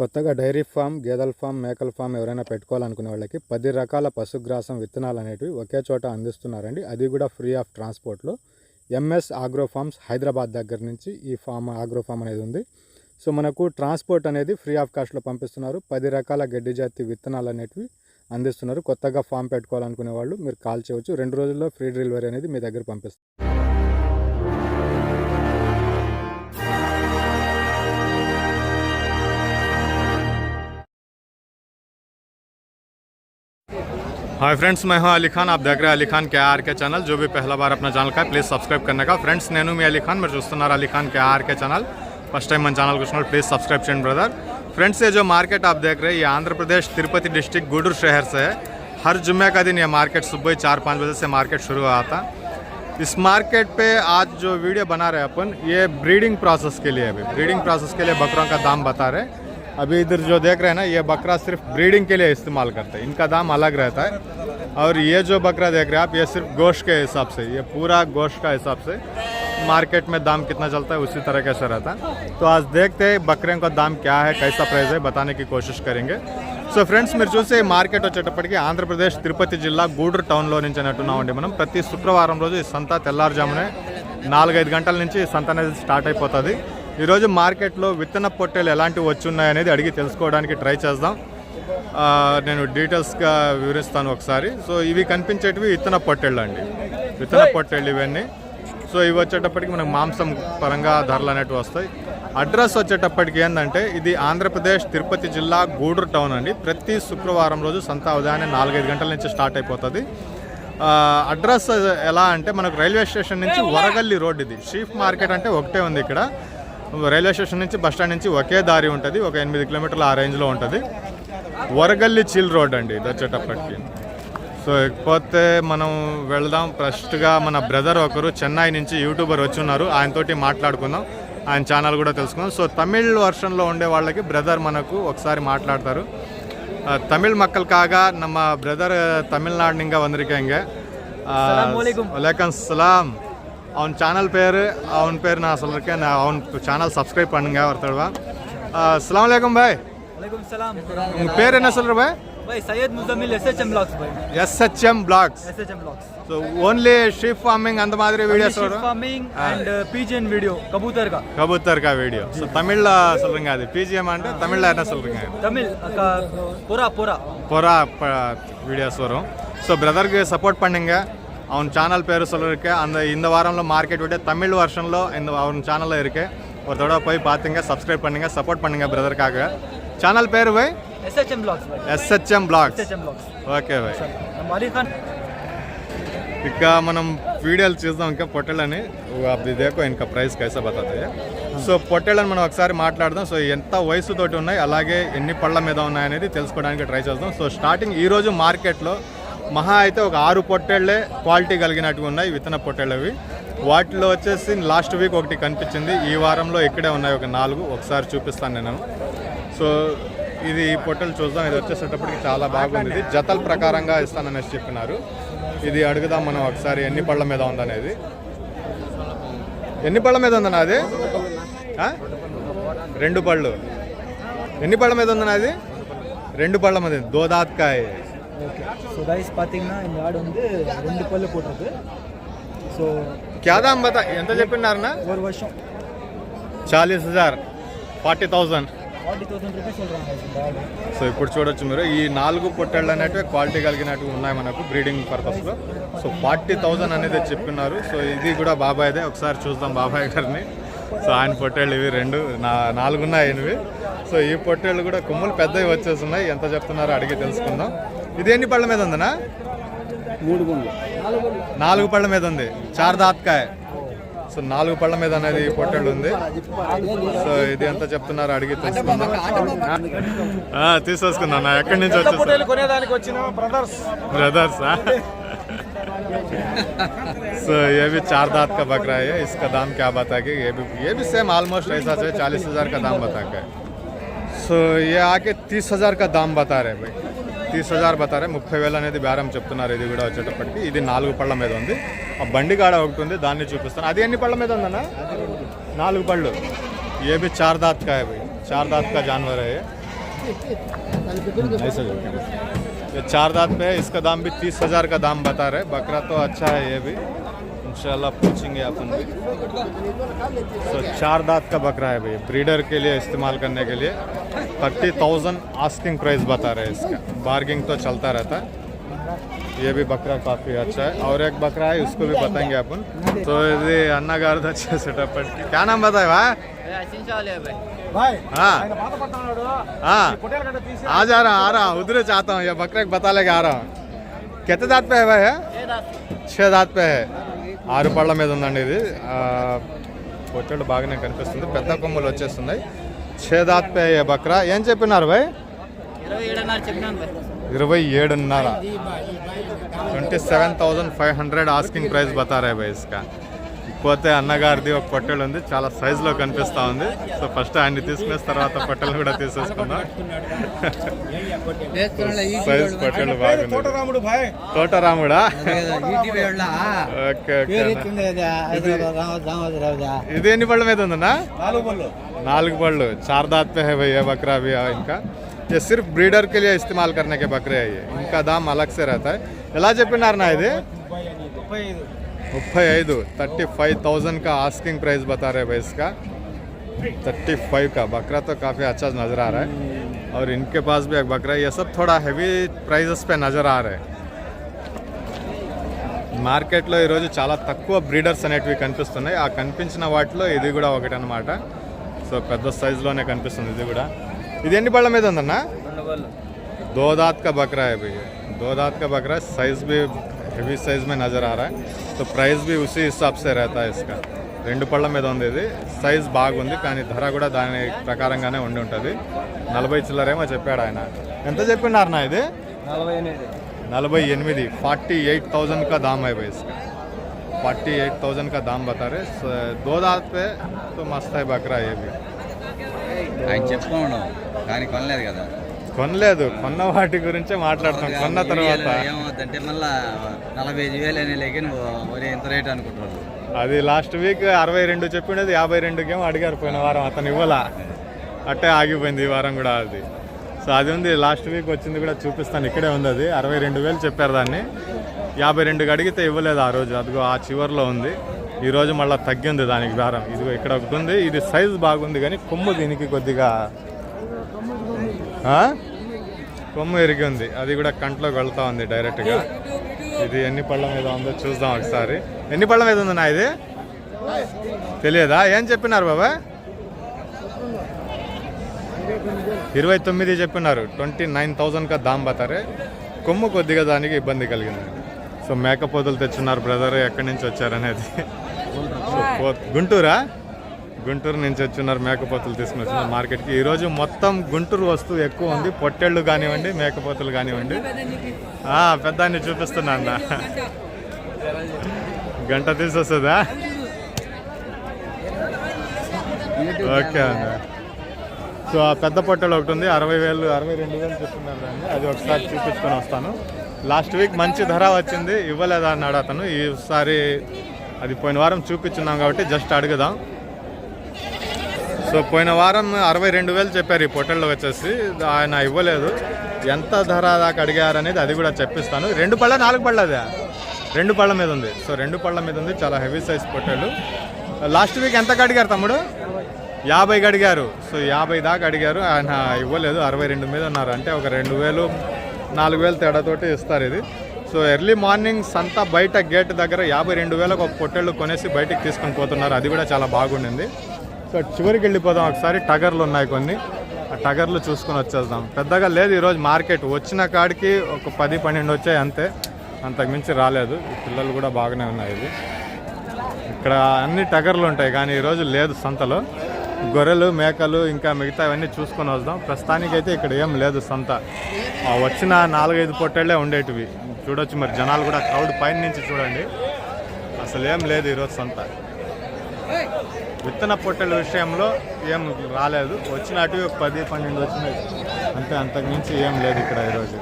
కొత్తగా dairy farm గేదెల farm మేకల ఫామ్ ఎవరైనా పెట్టుకోవాలనుకునే వాళ్ళకి పది రకాల పశుగ్రాసం విత్తనాలు అనేటివి ఒకే చోట అందిస్తున్నారండి. అది కూడా ఫ్రీ ఆఫ్ ట్రాన్స్పోర్ట్లో ఎంఎస్ ఆగ్రో ఫార్మ్స్ హైదరాబాద్ దగ్గర నుంచి ఈ ఫామ్ ఆగ్రో ఫామ్ అనేది ఉంది. సో మనకు ట్రాన్స్పోర్ట్ అనేది ఫ్రీ ఆఫ్ కాస్ట్లో పంపిస్తున్నారు. పది రకాల గడ్డి జాతి విత్తనాలు అనేటివి అందిస్తున్నారు. కొత్తగా ఫామ్ పెట్టుకోవాలనుకునే వాళ్ళు మీరు కాల్ చేయవచ్చు. రెండు రోజుల్లో ఫ్రీ డెలివరీ అనేది మీ దగ్గర పంపిస్తారు हाय फ्रेंड्स मैं हूँ अली खान। आप देख रहे हैं अली खान के आर के चैनल। जो भी पहला बार अपना चैनल का प्लीज़ सब्सक्राइब करने का। फ्रेंड्स नैनू में अली खान मैं जुस्तनार अली खान के R K channel. First time मन चैनल को सुनल प्लीज़ सब्सक्राइब चैन ब्रदर फ्रेंड्स ये जो मार्केट आप देख रहे हैं, ये आंध्र प्रदेश, तिरुपति डिस्ट्रिक्ट गुडूर शहर से है। हर जुम्मे का दिन ये मार्केट सुबह चार पाँच बजे से मार्केट शुरू हुआ था इस मार्केट पर आज जो वीडियो बना रहे अपन, ये ब्रीडिंग प्रोसेस के लिए अभी। ब्रीडिंग प्रोसेस के लिए बकरों का दाम बता रहे हैं। अभी इधर जो देख रहे हैं ना ये बकरा सिर्फ ब्रीडिंग के लिए इस्तेमाल करते हैं इनका दाम अलग रहता है और ये जो बकरा देख रहे हैं आप ये सिर्फ गोश्त के हिसाब से ये पूरा गोश्त का हिसाब से मार्केट में दाम कितना चलता है उसी तरीके से रहता है तो आज देखते हैं बकरे का दाम क्या है कैसा प्राइस है बताने की कोशिश करेंगे సో ఫ్రెండ్స్ మీరు చూసే ఈ మార్కెట్ వచ్చేటప్పటికి ఆంధ్రప్రదేశ్ తిరుపతి జిల్లా గూడూరు టౌన్లో నుంచి అన్నట్టున్నామండి మనం ప్రతి శుక్రవారం రోజు ఈ సంత తెల్లారుజామునే నాలుగైదు గంటల నుంచి ఈ సంత అనేది స్టార్ట్ అయిపోతుంది ఈరోజు మార్కెట్లో విత్తన పొట్టేలు ఎలాంటివి వచ్చి ఉన్నాయనేది అడిగి తెలుసుకోవడానికి ట్రై చేద్దాం. నేను డీటెయిల్స్గా వివరిస్తాను ఒకసారి. సో ఇవి కనిపించేటివి విత్తన పొట్టేళ్ళు అండి విత్తన పొట్టేళ్ళు ఇవన్నీ. సో ఇవి వచ్చేటప్పటికి మనకు మాంసం పరంగా ధరలు అనేటివి వస్తాయి. అడ్రస్ వచ్చేటప్పటికి ఏంటంటే ఇది ఆంధ్రప్రదేశ్ తిరుపతి జిల్లా గూడూరు టౌన్ అండి. ప్రతి శుక్రవారం రోజు సంత ఉదయాన్నే నాలుగైదు గంటల నుంచి స్టార్ట్ అయిపోతుంది. అడ్రస్ ఎలా అంటే మనకు రైల్వే స్టేషన్ నుంచి వరగల్లి రోడ్ ఇది. షీఫ్ మార్కెట్ అంటే ఒకటే ఉంది ఇక్కడ. రైల్వే స్టేషన్ నుంచి బస్ స్టాండ్ నుంచి ఒకే దారి ఉంటుంది ఒక ఎనిమిది కిలోమీటర్ల ఆ రేంజ్లో ఉంటుంది వరగల్లి చిల్ రోడ్ అండి ఇది వచ్చేటప్పటికి సో ఇకపోతే మనం వెళ్దాం ఫస్ట్గా మన బ్రదర్ ఒకరు చెన్నై నుంచి యూట్యూబర్ వచ్చి ఉన్నారు ఆయనతోటి మాట్లాడుకుందాం ఆయన ఛానల్ కూడా తెలుసుకుందాం సో తమిళ్ వర్షన్లో ఉండే వాళ్ళకి బ్రదర్ మనకు ఒకసారి మాట్లాడతారు ఆ, తమిళ్ மக்களுக்காக நம்ம பிரதர் தமிழ்நாடு நீங்க வந்திருக்கீங்க வலைக்கம் சலாம் அவன் சேனல் பேர் அவன் பேர் நான் சொல்லியிருக்கேன் நான் அவன் சேனல் சப்ஸ்கிரைப் பண்ணுங்க ஒரு தடவை. அஸ்லாம் வலைக்கம் பாய் உங்கள் பேர் என்ன சொல்கிற பாய்? பாய் சையத் முசமில் எஸ்ஹெச்எம் பிளாக்ஸ் பாய். SHM blogs SHM blogs so only sheep farming அந்த மாதிரி வீடியோஸ் வரும். ஃபார்மிங் அண்ட் பிஜிஎன் வீடியோ கபூத்தர் கா கபூத்தர் கா வீடியோ ஸோ தமிழில் சொல்லுங்க அது. பிஜிஎம் அண்டு தமிழில் என்ன சொல்கிறீங்க தமிழ் புறா புறா புறா வீடியோஸ் வரும். ஸோ பிரதருக்கு சப்போர்ட் பண்ணுங்கள் అవును ఛానల్ పేరు సొలరికే అంద ఇంత వారంలో మార్కెట్ పెట్టే తమిళ్ వర్షన్లో ఇంత అవును ఛానల్లో ఇరికే. ఒక తోడ పోయి పాతింగ సబ్స్క్రైబ్ పండుగ సపోర్ట్ పండుగ బ్రదర్ కాక. ఛానల్ పేరు పోయి? SHM blogs SHM blogs okay bye. ఇంకా మనం వీడియోలు చూద్దాం ఇంకా పొట్టెళ్ళని. అది దేకో ఇంకా ప్రైస్ కైసా పడుతుంది సో పొట్టెళ్ళని మనం ఒకసారి మాట్లాడదాం. సో ఎంత వయసుతోటి ఉన్నాయి అలాగే ఎన్ని పళ్ళ మీద ఉన్నాయనేది తెలుసుకోవడానికి ట్రై చేద్దాం. సో స్టార్టింగ్ ఈరోజు మార్కెట్లో మహా అయితే ఒక ఆరు పొట్టేళ్ళే క్వాలిటీ కలిగినట్టుగా ఉన్నాయి విత్తన పొట్టేళ్ళవి వాటిలో వచ్చేసి లాస్ట్ వీక్ ఒకటి కనిపించింది. ఈ వారంలో ఇక్కడే ఉన్నాయి ఒక నాలుగు. ఒకసారి చూపిస్తాను నేను. సో ఇది ఈ పొట్టెలు చూద్దాం. ఇది వచ్చేసేటప్పటికి చాలా బాగుంది. ఇది జతల ప్రకారంగా ఇస్తాననేసి చెప్పినారు. ఇది అడుగుదాం మనం ఒకసారి ఎన్ని పళ్ళ మీద ఉందనేది. ఎన్ని పళ్ళ మీద ఉందన్నా అది? రెండు పళ్ళు. ఎన్ని పళ్ళ మీద ఉందన్నా అది? రెండు పళ్ళ మీద. దోదాత్కాయ. ఓకే సో గైస్ பார்த்தீங்கன்னா இந்த ஆடு வந்து ரெண்டு பல்லு போட்டிருக்கு ஸோ క్యాదాం బత ఎంత చెప్పినారన్నా ஒரு வருஷம் చాలీస్ హజార్ forty thousand forty thousand rupees சொல்கிறாங்க இந்த ஆடு సో ఇప్పుడు చూడొచ్చు మీరు ఈ నాలుగు పొట్టేళ్ళు అనేటివి క్వాలిటీ కలిగినట్టు ఉన్నాయి మనకు బ్రీడింగ్ పర్పస్లో సో ఫార్టీ థౌజండ్ అనేది చెప్పున్నారు సో ఇది కూడా బాబాయ్దే ఒకసారి చూద్దాం బాబాయ్ గారిని సో ఆయన పొట్టేళ్ళు ఇవి రెండు నా నాలుగు ఉన్నాయి ఆయనవి సో ఈ పొట్టేళ్ళు కూడా కొమ్ములు పెద్దవి వచ్చేస్తున్నాయి ఎంత చెప్తున్నారో అడిగి తెలుసుకుందాం ఇది ఎన్ని పళ్ళ మీద ఉందనా మూడు గుండ్లు నాలుగు పళ్ళ మీద ఉంది చార్ దాత్కాయ సో నాలుగు పళ్ళ మీద అనేది ఈ పొట్టేళ్ళు ఉంది సో ఇది ఎంత చెప్తున్నారో అడిగి తెలుసుకుందాం ఆ, తీసేసుకుందాం నా ఎక్కడి నుంచి వచ్చేసి కొనేదానికి వచ్చిన బ్రదర్స్ ब्रदर्स सो ये भी चार दांत का बकरा है इसका दाम क्या बता के ये भी ये भी सेम ऑलमोस्ट ऐसा है चालीस हजार का दाम बता के సో ये ఆకే తీస్ హజార్ కా దామ్ బతా రే భాయ్ తీస్ హజార్ బతా రే ముప్పై వేలు అనేది బేరం చెప్తున్నారు ఇది కూడా వచ్చేటప్పటికి ఇది నాలుగు పళ్ళ మీద ఉంది ఆ బండి కాడ ఒకటి ఉంది దాన్ని చూపిస్తాను అది ఎన్ని పళ్ళ మీద ఉందన్న నాలుగు పళ్ళు ఏ బి చార్ దాత్ కా హై భాయ్ చార్ దాత్ కా జాన్వర్ హై ऐसा जो ये चार दांत पे है इसका दाम भी तीस हजार का दाम बता रहे बकरा तो अच्छा है ये भी इंशाल्लाह पूछेंगे अपन। सो चार दांत का बकरा है भैया ब्रीडर के लिए इस्तेमाल करने के लिए। थर्टी थाउज़ेंड आस्किंग प्राइस बता रहे हैं इसका। बार्गिंग तो चलता रहता है। ये भी बकरा काफ़ी अच्छा है। और एक बकरा है उसको भी बताएँगे अपन। तो ये अन्ना गार्ड अच्छा सेटअप क्या नाम बताए भाई? भाई आ जा रहा आ रहा हूँ। उधर चाहता हूँ ये बकरे बता लेके आ रहा हूँ। कितने दांत पे है भाई है? छः दांत पे है। ఆరు పళ్ళ మీద ఉందండి ఇది. ఆ, పొట్టేళ్ళు బాగానే కనిపిస్తుంది. పెద్ద కొమ్ములు వచ్చేస్తున్నాయి. ఛే దాత్ పే ఏ బక్రా. ఏం చెప్పినారు భాయ్? ఇరవై ఏడున్నర ఇరవై twenty seven thousand five hundred asking price బతారా భాయ్ ఇస్కా. పోతే అన్నగారిది ఒక పొట్టెలు ఉంది చాలా సైజులో కనిపిస్తా ఉంది సో ఫస్ట్ ఆయన్ని తీసుకునేసి తర్వాత పొట్టెలు కూడా తీసేసుకుందాం సైజ్ పొట్టెలు బాగుంది తోటరాముడు భాయ్ తోటరాముడా ఓకే ఓకే ఇది ఎన్ని పళ్ళ మీద ఉందన్నా నాలుగు పళ్ళు नालग पल्लू चार दांत पे है भैया बकरा भी है इनका ये सिर्फ ब्रीडर के लिए इस्तेमाल करने के बकरे है ये इनका दाम अलग से रहता है ఎలా చెప్పినారు నా ఇది ముప్పై ఐదు मुफ्ई ఐదు थर्टी फाइव थाउजेंड का आस्किंग प्राइस बता रहे भाई इसका थर्टी फाइव का बकरा तो काफ़ी अच्छा नज़र आ रहा है और इनके पास भी एक बकरा है ये सब थोड़ा हैवी प्राइजेस पे नज़र आ रहे हैं మార్కెట్లో ఈరోజు చాలా తక్కువ బ్రీడర్స్ అనేటివి కనిపిస్తున్నాయి ఆ కనిపించిన వాటిలో ఇది కూడా ఒకటి అనమాట సో పెద్ద సైజులోనే కనిపిస్తుంది ఇది కూడా ఇది ఎన్ని బళ్ళ మీద ఉందన్నా दो दांत का बकरा है भैया दो दांत का बकरा है साइज भी हेवी साइज में नज़र आ रहा है तो प्राइस भी उसी हिसाब से रहता है इसका రెండు పళ్ళ మీద ఉంది ఇది సైజ్ బాగుంది కానీ ధర కూడా దాని ప్రకారంగానే ఉండి ఉంటుంది నలభై చిల్లరేమో చెప్పాడు ఆయన ఎంత చెప్పినారు నా ఇది నలభై ఎనిమిది नलबई एनमिदी फोर्टी एट थाउजेंड का दाम है भाई इसका फोर्टी एट थाउजेंड का दाम बता रहे स- दो दांत पे तो मस्त है बकरा ये भी ఆయన చెప్పుకోను కానీ కొనలేదు కదా కొనలేదు. కొన్న వాటి గురించే మాట్లాడుతాం కొన్న తర్వాత ఏమవుతుందంటే మళ్ళా నలభై ఐదు వేలు అనే లేక మరి ఎంత రేట్ అనుకుంటున్నావు? అది లాస్ట్ వీక్ అరవై రెండు చెప్పిండేది యాభై రెండుకేమో అడిగారు పోయిన వారం అతను ఇవ్వలా? అట్టే ఆగిపోయింది ఈ వారం కూడా అది. సో అది ఉంది లాస్ట్ వీక్ వచ్చింది కూడా చూపిస్తాను. ఇక్కడే ఉంది అది. అరవై రెండు వేలు చెప్పారు దాన్ని. యాభై రెండుకి అడిగితే ఇవ్వలేదు ఆ రోజు. అదిగో ఆ చివర్లో ఉంది. ఈ రోజు మళ్ళీ తగ్గింది దానికి దారం ఇదిగో ఇక్కడ ఒకటి ఉంది. ఇది సైజ్ బాగుంది కానీ కొమ్ము దీనికి కొద్దిగా? కొమ్ము ఎరిగి ఉంది. అది కూడా కంట్లోకి వెళ్తా ఉంది డైరెక్ట్గా ఇది ఎన్ని పళ్ళ మీద ఉందో చూద్దాం ఒకసారి. ఎన్ని పళ్ళ మీద ఉంది నా ఇది? తెలియదా? ఏం చెప్పినారు బాబా? ఇరవై తొమ్మిది చెప్పినారు. ట్వంటీ నైన్ థౌజండ్ కా దామ్ బతారే. కొమ్ము కొద్దిగా దానికి ఇబ్బంది కలిగింది. సో మేకపోతులు తెచ్చున్నారు బ్రదర్ ఎక్కడి నుంచి వచ్చారనేది. గుంటూరా? గుంటూరు నుంచి వచ్చిన్నారు మేకపోతులు తీసుకుని వచ్చినారు మార్కెట్కి ఈరోజు మొత్తం గుంటూరు వస్తువు ఎక్కువ ఉంది. పొట్టేళ్ళు కానివ్వండి మేకపోతులు కానివ్వండి. పెద్దాన్ని చూపిస్తున్నా అన్న గంట తీసొస్తుందా? ఓకే అన్న. సో ఆ పెద్ద పొట్టెలు ఒకటి ఉంది. అరవై వేలు అరవై రెండు వేలు చెప్తున్నారు దాన్ని అది ఒకసారి చూపించుకొని వస్తాను. లాస్ట్ వీక్ మంచి ధర వచ్చింది. ఇవ్వలేదా అన్నాడు అతను. ఈసారి అది పోయిన వారం చూపించున్నాం కాబట్టి జస్ట్ అడుగుదాం. సో పోయిన వారం అరవై రెండు వేలు చెప్పారు ఈ పొట్టెళ్ళు వచ్చేసి. ఆయన ఇవ్వలేదు. ఎంత ధర దాకా అడిగారు అనేది అది కూడా చెప్పిస్తాను. రెండు పళ్ళ నాలుగు పళ్ళ అదే. రెండు పళ్ళ మీద ఉంది. సో రెండు పళ్ళ మీద ఉంది. చాలా హెవీ సైజ్ పొట్టేళ్ళు లాస్ట్ వీక్ ఎంత అడిగారు తమ్ముడు? యాభైకి అడిగారు. సో యాభై దాకా అడిగారు. ఆయన ఇవ్వలేదు. అరవై రెండు మీద ఉన్నారు. అంటే ఒక రెండు వేలు నాలుగు వేలు తేడాతోటి ఇస్తారు ఇది. సో ఎర్లీ మార్నింగ్ సంత బయట గేట్ దగ్గర యాభై రెండు వేలకు ఒక పొట్టేళ్ళు కొనేసి బయటికి తీసుకొని పోతున్నారు. అది కూడా చాలా బాగుండింది. సో చివరికి వెళ్ళిపోదాం. ఒకసారి టగర్లు ఉన్నాయి కొన్ని. ఆ టగర్లు చూసుకొని వచ్చేద్దాం. పెద్దగా లేదు ఈరోజు మార్కెట్. వచ్చిన కాడికి ఒక పది పన్నెండు వచ్చాయి అంతే. అంతకు మించి రాలేదు పిల్లలు కూడా బాగానే ఉన్నాయి ఇది ఇక్కడ అన్ని టగర్లు ఉంటాయి కానీ ఈరోజు లేదు సంతలో. గొర్రెలు మేకలు ఇంకా మిగతా అవన్నీ చూసుకొని వద్దాం. ప్రస్తుతానికైతే ఇక్కడ ఏం లేదు సంత. వచ్చిన నాలుగైదు పొట్టేళ్ళే ఉండేటివి. చూడొచ్చు మరి జనాలు కూడా. క్రౌడ్ పైన నుంచి చూడండి. అసలు ఏం లేదు ఈరోజు సంత. విత్తన పొట్టెల విషయంలో ఏం రాలేదు. వచ్చినట్టు పది పన్నెండు వచ్చినాయి. అంతే అంతకుమించి ఏం లేదు ఇక్కడ ఈరోజు.